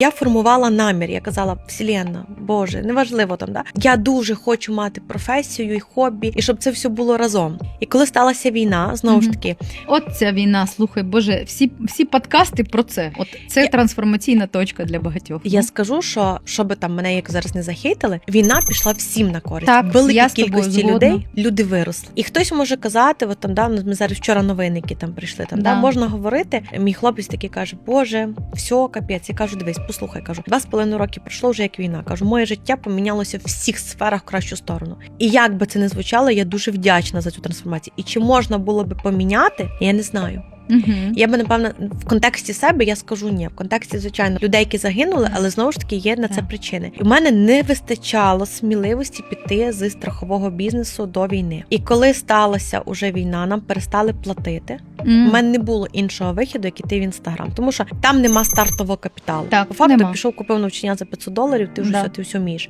Я формувала намір. Я казала, Вселенна, Боже, неважливо там. Да? Я дуже хочу мати професію і хобі, і щоб це все було разом. І коли сталася війна, знову ж таки, От ця війна, слухай, Боже, всі, всі подкасти про це. От це Я- трансформаційна точка для багатьох. я Ну, скажу, що щоб там мене як зараз не захейтили, війна пішла всім на користь. Так, Великій я кількості згодна. людей люди виросли. І хтось може казати, от там да, ми зараз вчора новини, які там прийшли. Там да. Да. можна говорити. Мій хлопець такий каже: Боже, все, капець. Я кажу, дивись, послухай, кажу, два з половиною роки пройшло вже як війна. Кажу, моє життя помінялося в всіх сферах в кращу сторону. І як би це не звучало, я дуже вдячна за цю трансформацію. І чи можна було би поміняти, я не знаю. Мгм. Я би напевно в контексті себе я скажу ні. В контексті, звичайно, людей, які загинули, але знову ж таки є на це причини. І в мене не вистачало сміливості піти з страхового бізнесу до війни. І коли сталася уже війна, нам перестали платити. У мене не було іншого виходу, як іти в інстаграм, тому що там нема стартового капіталу. Так, По факту нема. пішов, купив навчання за 500 доларів. Ти вже Да. все, ти все вмієш.